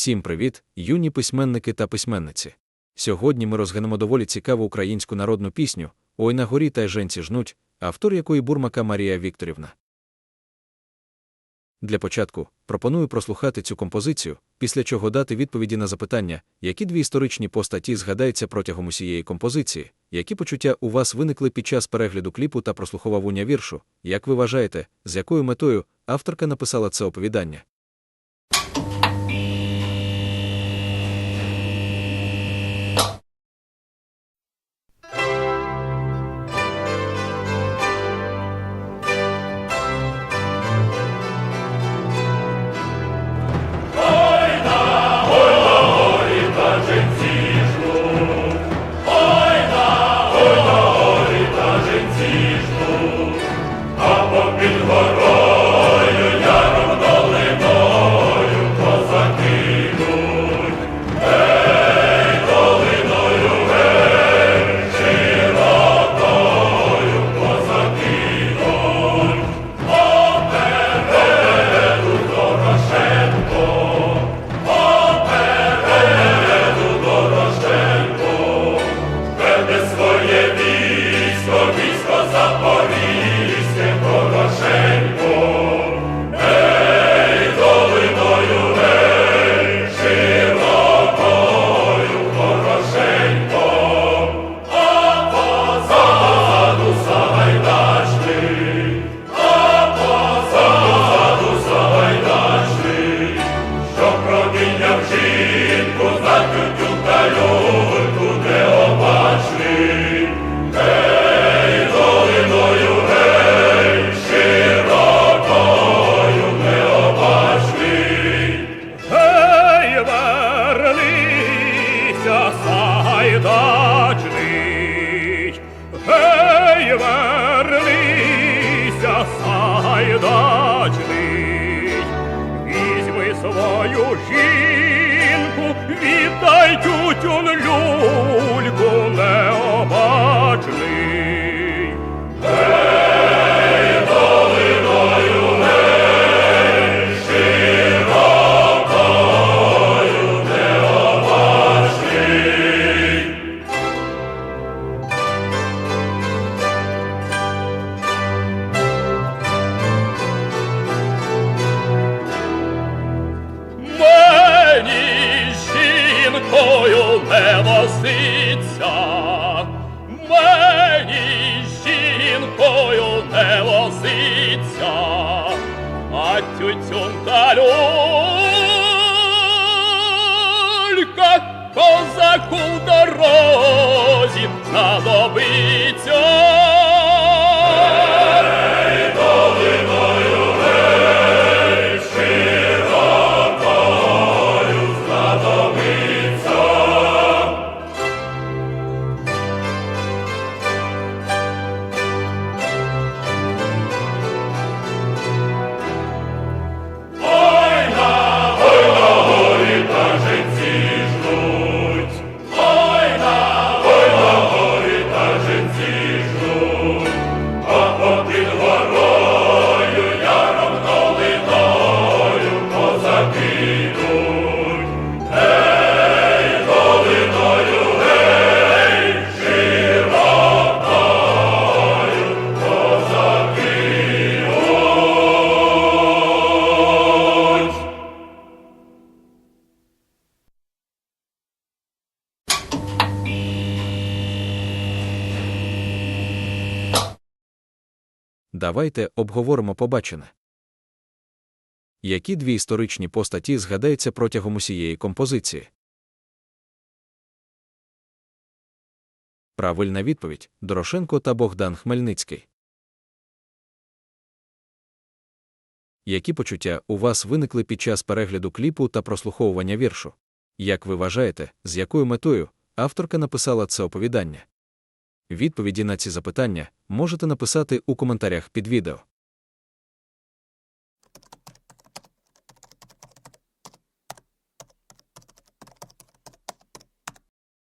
Всім привіт, юні письменники та письменниці. Сьогодні ми розглянемо доволі цікаву українську народну пісню Ой на горі та женці жнуть, автор якої бурмака Марія Вікторівна. Для початку пропоную прослухати цю композицію, після чого дати відповіді на запитання, які дві історичні постаті згадаються протягом усієї композиції, які почуття у вас виникли під час перегляду кліпу та прослуховування віршу, як ви вважаєте, з якою метою авторка написала це оповідання. Вернися, сайдачний, Гей, вернися, сайдачний, возиться, мені з жінкою не возиться, а тютюн та люлька козаку в дорозі знадобиться. Давайте обговоримо побачене. Які дві історичні постаті згадаються протягом усієї композиції? Правильна відповідь Дорошенко та Богдан Хмельницький. Які почуття у вас виникли під час перегляду кліпу та прослуховування віршу? Як ви вважаєте, з якою метою авторка написала це оповідання? Відповіді на ці запитання можете написати у коментарях під відео.